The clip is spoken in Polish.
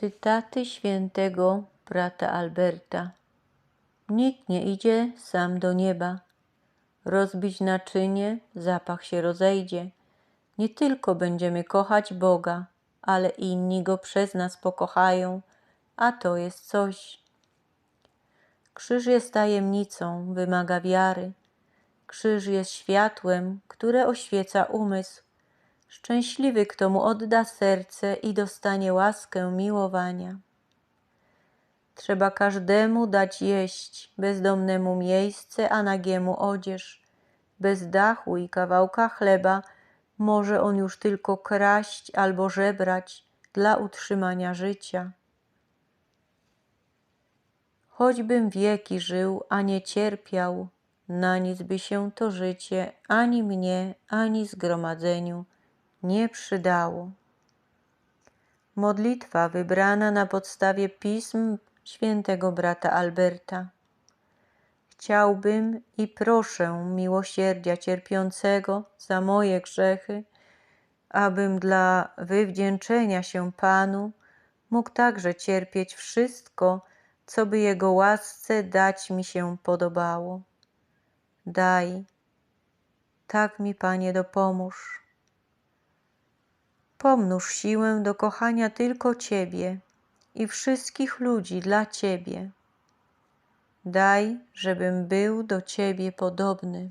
Cytaty świętego brata Alberta. Nikt nie idzie sam do nieba. Rozbić naczynie, zapach się rozejdzie. Nie tylko będziemy kochać Boga, ale inni Go przez nas pokochają, a to jest coś. Krzyż jest tajemnicą, wymaga wiary. Krzyż jest światłem, które oświeca umysł. Szczęśliwy, kto mu odda serce i dostanie łaskę miłowania. Trzeba każdemu dać jeść, bezdomnemu miejsce, a nagiemu odzież. Bez dachu i kawałka chleba może on już tylko kraść albo żebrać dla utrzymania życia. Choćbym wieki żył, a nie cierpiał, na nic by się to życie ani mnie, ani zgromadzeniu nie przydało. Modlitwa wybrana na podstawie pism świętego brata Alberta. Chciałbym i proszę miłosierdzia cierpiącego za moje grzechy, abym dla wywdzięczenia się Panu mógł także cierpieć wszystko, co by Jego łasce dać mi się podobało. Daj, tak mi Panie dopomóż. Pomnóż siłę do kochania tylko Ciebie i wszystkich ludzi dla Ciebie. Daj, żebym był do Ciebie podobny.